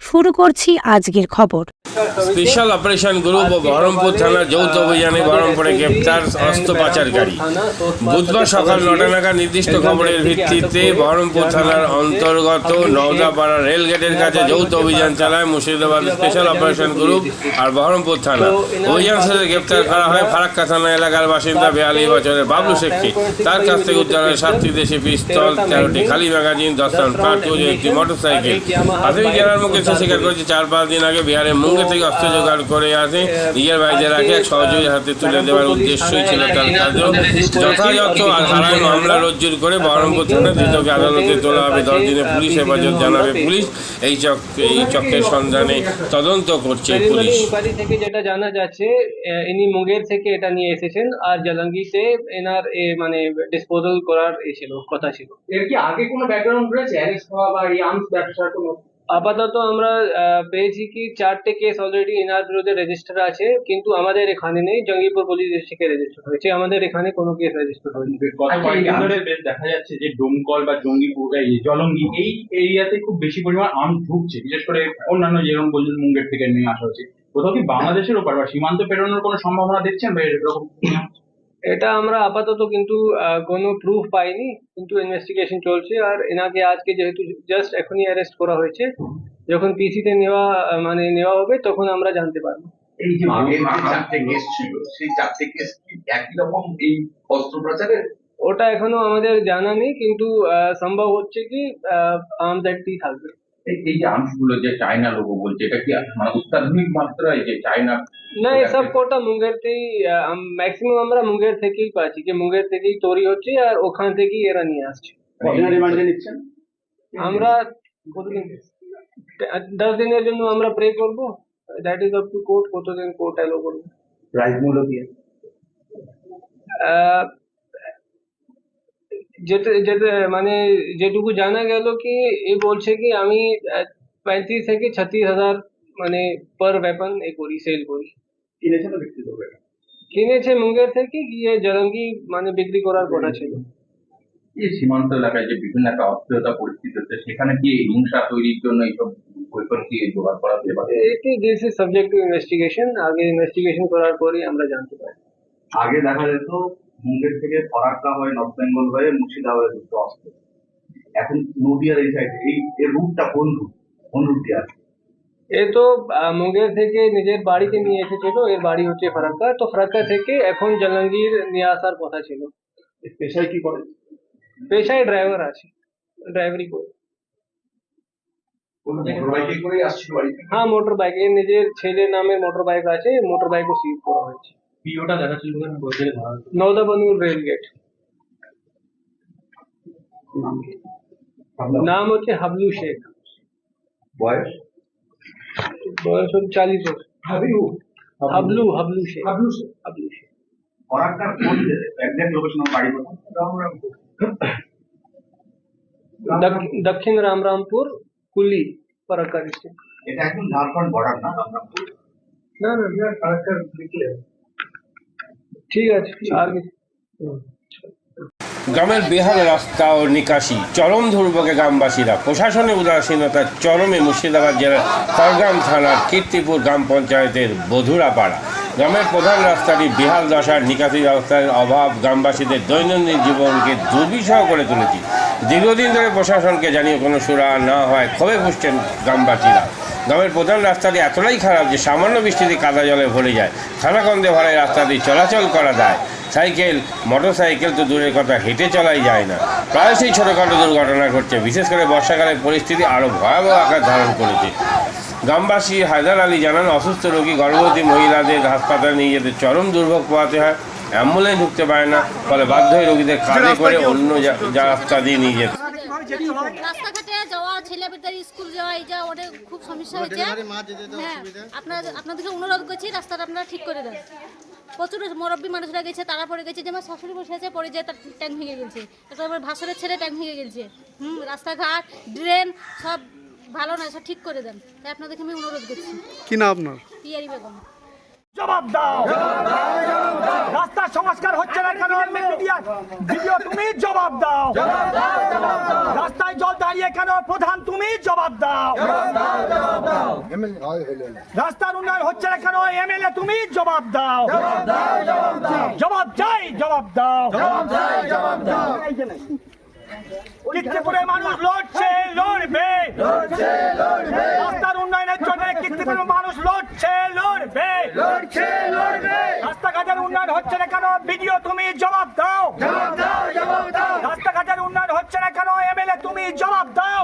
শুরু করছি আজকের খবর। স্পেশাল অপারেশন গ্রুপ ও বহরমপুর থানার যৌথ অভিযানে বহরমপুরে গ্রেপ্তার অস্ত্র পাচারকারী। বুধবার সকাল নটা নাগাদ নির্দিষ্ট খবরের ভিত্তিতে বহরমপুর থানার অন্তর্গত নওদাপাড়া রেল গেটের কাছে যৌথ অভিযান চালায় মুর্শিদাবাদ স্পেশাল অপারেশন গ্রুপ আর বহরমপুর থানা। অভিযান শেষে গ্রেপ্তার করা হয় ফারাক্কা থানা এলাকার বাসিন্দা বিয়াল্লিশ বছরের বাবলু শেখকে। তার কাছ থেকে উদ্ধার হয় সাতটি দেশি পিস্তল, তেরোটি খালি ম্যাগাজিন, দশ কার্তুজ একটি মোটরসাইকেল। প্রাথমিক জেলার মুখে সে স্বীকার করেছে। চার পাঁচ দিন আগে বিহারের মুঙ্গে থেকে অস্ত্র জোগাড় করে আসে। নিজের বাড়িতে রাখে এক সহযোগীর হাতে তুলে দেওয়ার উদ্দেশ্যই ছিল তার কাজ যথাযথ আর ধারায় মামলা রজ্জুর করে বহরমপুর থানা ধৃতকে আদালতে তোলা হবে। দশ দিনে পুলিশ হেফাজত জানাবে পুলিশ। এই চক এই চক্রের সন্ধানে তদন্ত করছে পুলিশ। থেকে যেটা জানা যাচ্ছে ইনি মুঙ্গের থেকে এটা নিয়ে এসেছেন আর জালাঙ্গিতে এনার এ মানে ডিসপোজাল করার এ ছিল কথা ছিল। এর কি আগে কোনো ব্যাকগ্রাউন্ড রয়েছে? অ্যারেস্ট হওয়া বা এই আর্মস ব্যবসার কোনো আপাতত আমরা আহ, পেয়েছি কি চারটে কেস অলরেডি এনার বিরুদ্ধে রেজিস্টার আছে কিন্তু আমাদের এখানে নেই জঙ্গিপুর পুলিশ থেকে রেজিস্টার হয়েছে আমাদের এখানে কোনো কেস রেজিস্টার হয়নি। আচ্ছা, বেশ দেখা যাচ্ছে যে ডোমকল বা জঙ্গিপুর এই জলঙ্গি এই এরিয়াতে খুব বেশি পরিমাণ আম ঢুকছে। বিশেষ করে অন্যান্য যেরকম বলছেন মুঙ্গের থেকে নিয়ে আসা হচ্ছে। কোথাও কি বাংলাদেশের ওপর বা সীমান্ত পেরোনোর কোনো সম্ভাবনা দেখছেন বা এরকম এটা আমরা আপাতত কিন্তু আহ, কোনো প্রুফ পাইনি কিন্তু ইনভেস্টিগেশন চলছে। আর এনাকে আজকে যেহেতু জাস্ট এখনই অ্যারেস্ট করা হয়েছে যখন পিসিতে নেওয়া মানে নেওয়া হবে তখন আমরা জানতে পারব। এই যে চারটে কেস ছিল সেই চারটে কেস একই রকম এই অস্ত্রোপচারের? ওটা এখনও আমাদের জানা নেই কিন্তু আহ, সম্ভব হচ্ছে কি অ্যাক্টই থাকবে। এই এই যে আর্মসগুলো যে চায়না লোগো বলছে এটা কি মানে অত্যাধুনিক মাত্রায় যে চায়না না এসব কোটা মুঙ্গের থেকেই ম্যাক্সিমাম আমরা মুঙ্গের থেকেই পাচ্ছি যে মুঙ্গের থেকেই তৈরি হচ্ছে আর ওখান থেকেই এরা নিয়ে আসছে। কদিনের রিমান্ডে নিচ্ছেন? আমরা কতদিন দশ দিনের জন্য আমরা প্রে করব that is up to court কতদিন কোর্ট অ্যালো করবে। প্রাইস মূল্য দিয়ে যেটা যেটা মানে যেটুকু জানা গেল কি এ বলছে কি আমি পঁয়ত্রিশ থেকে ছত্রিশ হাজার মানে পার ওয়েপন এ করি সেল করি। কিনেছেন তো বিক্রি করবে? কিনেছে মুঙ্গের থেকে গিয়ে জলঙ্গি মানে বিক্রি করার কথা ছিল। এই সীমান্ত এলাকায় যে বিভিন্ন একটা অস্থিরতা পরিস্থিতি হচ্ছে সেখানে কি হিংসা তৈরির জন্য এইসব বৈকট কি জোগাড় করা হতে পারে এটি this is subject to investigation আগে ইনভেস্টিগেশন করার পরেই আমরা জানতে পারি। আগে দেখা যেত মুঙ্গের থেকে ফরাক্কা হয়ে নর্থ বেঙ্গল হয়ে মুর্শিদাবাদে ঢুকতো অস্ত্র এখন নদিয়ার এই সাইড এই এর রুটটা কোন রুট কোন রুটটি আছে এ তো মুঙ্গের থেকে নিজের বাড়িতে নিয়ে এসেছিল এর বাড়ি হচ্ছে ফারাক্কা। তো ফারাক্কা থেকে এখন জালাঙ্গীর নিয়ে আসার কথা ছিল। পেশায় কি করে? পেশায় ড্রাইভার আছে ড্রাইভারি করে। কোন মোটরবাইকে করেই আসছিল বাড়িতে? হ্যাঁ মোটর বাইক এর নিজের ছেলের নামে মোটর বাইক আছে মোটর বাইকও সিজ করা হয়েছে। পিওটা দেখাচ্ছিল বলতে ধরা নৌদাবানুর রেল গেট নাম হচ্ছে হাবলু শেখ বয়স বয়স হচ্ছে চালিশ বছর হাবিউ হাবলু হাবলু শেখ হাবলু শেখ। হাবলু শেখ ফরাক্কার কোন একজ্যাক্ট লোকেশন বাড়ি কোথায় দক- দক্ষিণ রামরামপুর কুলি ফারাক্কা ডিস্ট্রিক্ট এটা একদম ঝাড়খণ্ড বর্ডার না রামরামপুর না না ফারাক্কা ঠিক আছে আর গ্রামের বেহাল রাস্তা ও নিকাশি, চরম দুর্ভোগে গ্রামবাসীরা, প্রশাসনের উদাসীনতার চরমে মুর্শিদাবাদ জেলার করগ্রাম থানার কীর্তিপুর গ্রাম পঞ্চায়েতের বধুরাপাড়া। গ্রামের প্রধান রাস্তাটি বেহাল দশার নিকাশি ব্যবস্থার অভাব গ্রামবাসীদের দৈনন্দিন জীবনকে দুর্বিষহ করে তুলেছে। দীর্ঘদিন ধরে প্রশাসনকে জানিয়ে কোনো সুরা না হয় ক্ষোভে পুষছেন গ্রামবাসীরা। গ্রামের প্রধান রাস্তাটি এতটাই খারাপ যে সামান্য বৃষ্টিতে কাদা জলে ভরে যায় খানাকন্দে ভরা এই রাস্তাটি চলাচল করা যায়। সাইকেল মোটর সাইকেল তো দূরের কথা হেঁটে চলাই যায় না। প্রায়শই ছোটোখাটো দুর্ঘটনা ঘটছে বিশেষ করে বর্ষাকালে পরিস্থিতি আরও ভয়াবহ আকার ধারণ করেছে। গ্রামবাসী হায়দার আলী জানান অসুস্থ রোগী গর্ভবতী মহিলাদের হাসপাতালে নিয়ে যেতে চরম দুর্ভোগ পোহাতে হয় অ্যাম্বুলেন্স ঢুকতে পারে না ফলে বাধ্য হয়ে রোগীদের কাঁধে করে অন্য রাস্তা দিয়ে নিয়ে যেতে রাস্তাঘাটে যাওয়া ছেলেমেয়েদের স্কুল যাওয়া এই যা অনেক খুব সমস্যা হয়েছে। হ্যাঁ আপনার আপনাদেরকে অনুরোধ করছি রাস্তাটা আপনারা ঠিক করে দেন। প্রচুর মুরব্বী মানুষরা গেছে তারা পড়ে গেছে যেমন শাশুড়ি বসে আছে পড়ে যায় তার ট্যাঙ্ক ভেঙে গেছে। তারপর ভাসরের ছেলে ট্যাঙ্ক ভেঙে গেছে। হুম রাস্তাঘাট ড্রেন সব ভালো না সব ঠিক করে দেন। তাই আপনাদেরকে আমি অনুরোধ করছি। কি না আপনার? পিয়ারি বেগম। জবাব দাও। রাস্তা সংস্কার হচ্ছে না কেন? মিডিয়া ভিডিও তুমি জবাব দাও। রাস্তায় জল দাঁড়িয়ে কেন? প্রধান তুমি জবাব দাও। রাস্তার উন্নয়ন হচ্ছে না কেন? এমএলএ তুমি জবাব দাও। জবাব চাই, জবাব দাও। মানুষ লড়ছে, লড়বে। রাস্তার উন্নয়নের জন্য কীর্তিপুরের মানুষ লড়ছে লড়বে। রাস্তাঘাটের উন্নয়ন হচ্ছে না কেন? ভিডিও তুমি জবাব দাও। রাস্তাঘাটের উন্নয়ন হচ্ছে না কেন? এমএলএ তুমি জবাব দাও।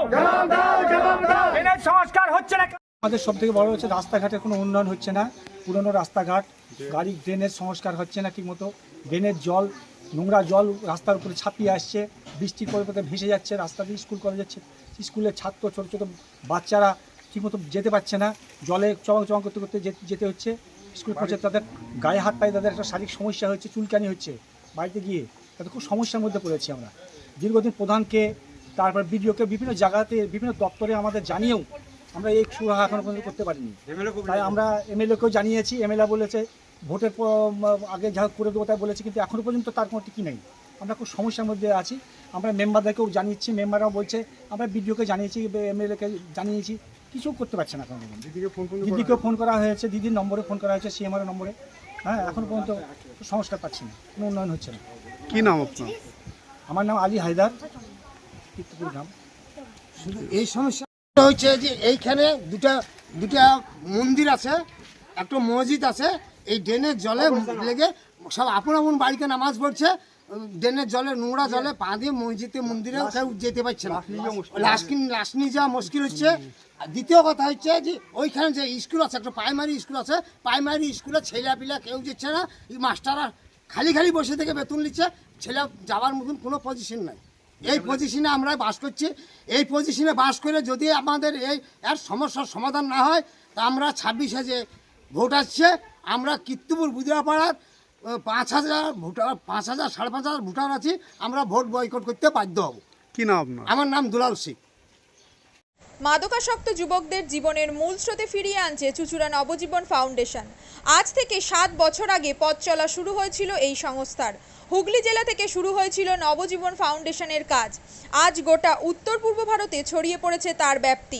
ড্রেনেজ সংস্কার হচ্ছে না কেন? আমাদের সব থেকে বড় হচ্ছে রাস্তাঘাটের কোনো উন্নয়ন হচ্ছে না। পুরনো রাস্তাঘাট গাড়ি ড্রেনের সংস্কার হচ্ছে না ঠিকমতো। ড্রেনের জল নোংরা জল রাস্তার উপরে ছাপিয়ে আসছে। বৃষ্টির পরিবর্তে ভেসে যাচ্ছে রাস্তা দিয়ে স্কুল কলেজ যাচ্ছে। স্কুলের ছাত্র ছোটো ছোটো বাচ্চারা ঠিকমতো যেতে পারছে না। জলে চমক চমক করতে করতে যেতে হচ্ছে। স্কুল পৌঁছে তাদের গায়ে হাত পায়ে তাদের একটা শারীরিক সমস্যা হচ্ছে চুলকানি হচ্ছে। বাড়িতে গিয়ে তাদের খুব সমস্যার মধ্যে পড়েছি আমরা। দীর্ঘদিন প্রধানকে তারপর বিডিওকে বিভিন্ন জায়গাতে বিভিন্ন দপ্তরে আমাদের জানিয়েও আমরা এই সুরাহা এখনও পর্যন্ত করতে পারিনি। তাই আমরা এমএলএকেও জানিয়েছি। এমএলএ বলেছে ভোটের আগে যা করে দেবো তাই বলেছে কিন্তু এখনও পর্যন্ত তার কোনো টিকি নেই। আমরা খুব সমস্যার মধ্যে আছি। আমরা মেম্বারদেরকেও জানিয়েছি। মেম্বাররাও বলছে আমরা বিডিওকে জানিয়েছি এমএলএকে জানিয়েছি। কিছু করতে পারছে না এখন দিদিকেও ফোন করা হয়েছে দিদির নম্বরে ফোন করা হয়েছে সিএমআর নম্বরে। হ্যাঁ এখন পর্যন্ত সংস্কার পাচ্ছি না কোনো উন্নয়ন হচ্ছে না। কি নাম আপনার? আমার নাম আলী হায়দার কীর্তিপুর গ্রাম। শুধু এই সমস্যা হচ্ছে যে এইখানে দুটা দুটা মন্দির আছে একটা মসজিদ আছে এই ড্রেনের জলে লেগে সব আপন আপন বাড়িতে নামাজ পড়ছে ড্রেনের জলে নোংরা জলে পা দিয়ে মসজিদে মন্দিরে কেউ যেতে পারছে না। লাশ কিন- লাশ নিয়ে যাওয়া মুশকিল হচ্ছে। আর দ্বিতীয় কথা হচ্ছে যে ওইখানে যে স্কুল আছে একটা প্রাইমারি স্কুল আছে প্রাইমারি স্কুলে ছেলেপিলা কেউ যাচ্ছে না। মাস্টাররা খালি খালি বসে থেকে বেতন নিচ্ছে। ছেলে যাওয়ার মতন কোনো পজিশন নাই। এই পজিশনে আমরা বাস করছি। এই পজিশনে বাস করে যদি আমাদের এই আর সমস্যার সমাধান না হয় তা আমরা ছাব্বিশে যে ভোট আসছে। আমরা কীর্তিপুর বুদিয়াপাড়ার আহ, পাঁচ হাজার ভোটার পাঁচ হাজার সাড়ে পাঁচ হাজার ভোটার আছি আমরা ভোট বয়কট করতে বাধ্য হব। কি নাম আপনার? আমার নাম দুলাল শেখ মাদকাসক্ত যুবকদের জীবনের মূল স্রোতে ফিরিয়ে আনছে চুচুড়া নবজীবন ফাউন্ডেশন। আজ থেকে সাত বছর আগে পথ চলা শুরু হয়েছিল এই সংস্থার। হুগলি জেলা থেকে শুরু হয়েছিল নবজীবন ফাউন্ডেশনের কাজ। আজ গোটা উত্তর পূর্ব ভারতে ছড়িয়ে পড়েছে তার ব্যাপ্তি।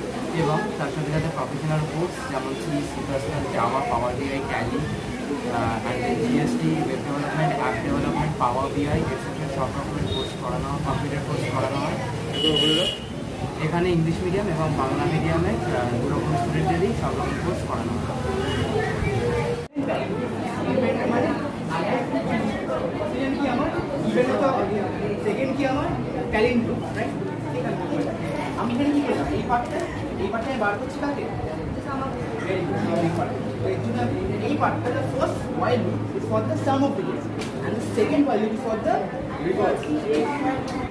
এবং তার সাথে সাথে প্রফেশনাল কোর্স যেমন সি সি পার্সোনাল জামা power BI Kelly GST web development app development power BI etcetera সব রকমের কোর্স করানো হয় কম্পিউটার কোর্স করানো হয়। এখানে ইংলিশ মিডিয়াম এবং বাংলা মিডিয়ামে দু রকম স্টুডেন্টেরই সব রকম কোর্স করানো হয়। সেকেন্ড কি আমার? আমি এখানে কি এই পার্টটা এই পার্টটা আমি বার করছি কাকে Very good. এই পার্টটা the first while loop is for the sum of digits and the second loop is for the reverse